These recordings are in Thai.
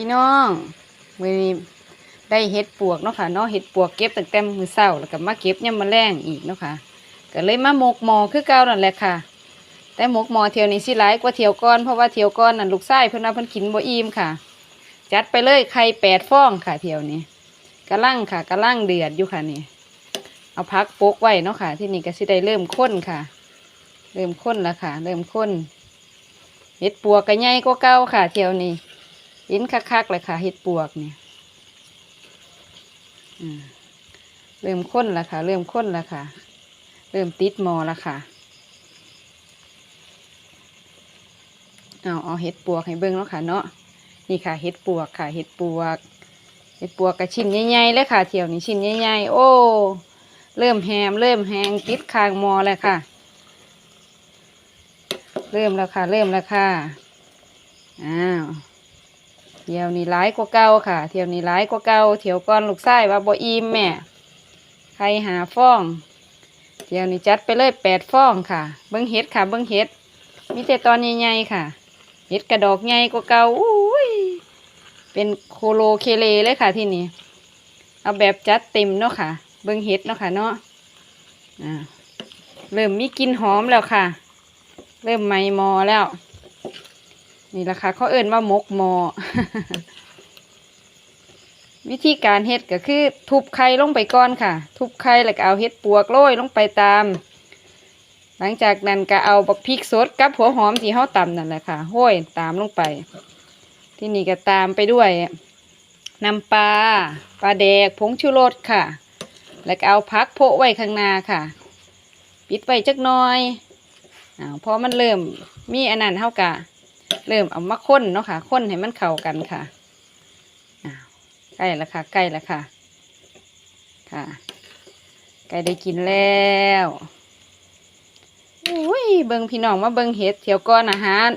พี่น้องมือนี้ได้เห็ดปวกเนาะค่ะเนาะเห็ดปวกเก็บตั้งแต่มือเช้าแล้วก็มาเก็บยามมื้อแรงอีกเนาะค่ะก็เลยมาหมกหมอคือเก่านั่นแหละค่ะ แต่หมกหมอเที่ยวนี้สิหลายกว่าเที่ยวก่อนเพราะว่าเที่ยวก่อนนั่นลูกชายเพิ่นว่าเพิ่นกินบ่อิ่มค่ะ จัดไปเลยไข่แปดฟองค่ะเที่ยวนี้กระลังค่ะกระลังเดือดอยู่ค่ะนี่เอาพักโปกไว้เนาะค่ะ ที่นี่ก็สิได้เริ่มข้นค่ะ เริ่มข้นแล้วค่ะ เริ่มข้นเห็ดปวกก็ใหญ่กว่าเก่าค่ะ เที่ยวนี้ เห็นคักๆเลยค่ะเห็ดปวกเนี่ยเริ่มข้นแล้วค่ะ เริ่มข้นแล้วค่ะ เริ่มติดมอแล้วค่ะเอาเอาเห็ดปวกให้เบิ้งแล้วค่ะเนาะนี่ค่ะเห็ดปวกค่ะเห็ดปวกเห็ดปวกกับชิ้นใหญ่ๆเลยค่ะเที่ยวนี้ชิ้นใหญ่ๆโอ้เริ่มแฮมเริ่มแหงติดคางมอแล้วค่ะ เริ่มแล้วค่ะ เริ่มแล้วค่ะอ้าว เที่ยวนี้ร้ายกว่าเก่าค่ะ เที่ยวนี้ร้ายกว่าเก่าเที่ยวก่อนลูกไส้ว่าบอิ่มแม่ใครหาฟ้อง เที่ยวนี้จัดไปเลยแปดฟ้องค่ะ เบิ้งเห็ดค่ะ เบิ้งเห็ดมีแต่ตอนใหญ่ๆค่ะเห็ดกระดอกใหญ่กว่าเก่าอุ้ยเป็นโคโลเคเลเลยค่ะที่นี่เอาแบบจัดเต็มเนาะค่ะ เบิ้งเห็ดเนาะค่ะเนาะเริ่มมีกลิ่นหอมแล้วค่ะ เริ่มไหมมอแล้ว นี่แหละค่ะเขาเอิ่นว่ามกมอ วิธีการเฮ็ดก็คือ ทุบไข่ลงไปก่อนค่ะ ทุบไข่แล้วก็เอาเฮ็ดปวกโรยลงไปตาม หลังจากนั้นก็เอาบักพริกสดกับหัวหอมที่เขาตำนั่นแหละค่ะห้อยตามลงไป ที่นี่ก็ตามไปด้วยน้ำปลาปลาแดกผงชูรสค่ะ แล้วก็เอาพักโพะไว้ข้างหน้าค่ะ ปิดไว้จักน้อยอาพอมันเริ่มมีอันนั้นเท่ากะ เริ่มเอามาค้นเนาะค่ะค้นให้มันเข้ากันค่ะใกล้แล้วค่ะ ใกล้แล้วค่ะ ค่ะใกล้ได้กินแล้วอุ้ยเบิงพี่น้องมาเบิงเห็ดเถียวก้อนอาหาร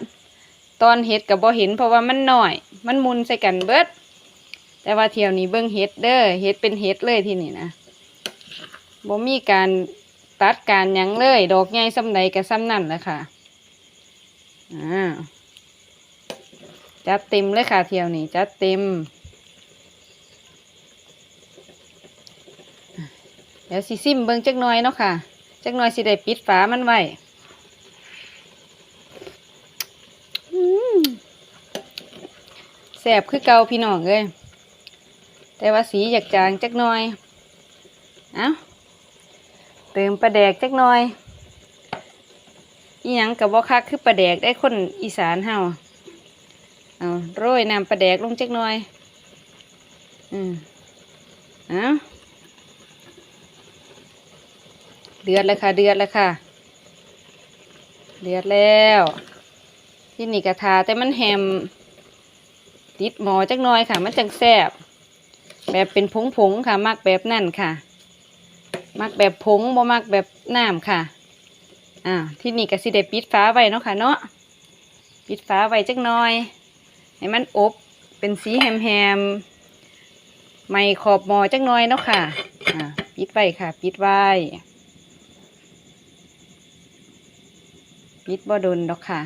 ตอนเห็ดกับบ่เห็นเพราะว่ามันหน่อย มันมุนใส่กันเบิด แต่ว่าเที่ยวนี้เบิงเห็ดเด้อเห็ดเป็นเห็ดเลยที่นี่นะบ่มีการตัดการยังเลย ดอกใหญ่ซ้ำใดกับซ้ำนั่นแหละค่ะอ่า จัดเต็มเลยค่ะเที่ยวนี้จัดเต็ม เดี๋ยวสิซิมเบิ่งจักหน่อยเนาะค่ะจักหน่อยสิได้ปิดฝามันไว้แสบคือเกาพี่น้องเลยแต่ว่าสีอยากจางจักหน่อย เอ้าเติมปลาแดกจักหน่อยอีหยังกับว่าคักคือปลาแดกได้คนอีสานเฮา เอาโรยน้ำปลาแดกลงจักหน่อยอืมเอ้าเดือดเลยค่ะ เดือดเลยค่ะ เดือดแล้ว ที่นี่กระทาแต่มันแฮมติดหมอจักหน่อยค่ะ มันจังแซบแบบเป็นผงผงๆค่ะ มักแบบนั่นค่ะ มักแบบผงบ่มักแบบน้ำค่ะอ่าที่นี่ก็สิได้ปิดฟ้าไว้เนาะค่ะเนาะปิดฟ้าไว้จักหน่อย ให้มันอบเป็นสีแฮมๆไม่ขอบหมอจักหน่อยเนาะค่ะปิดไว้ค่ะ ปิดไว้ปิดบ่โดนดอกค่ะ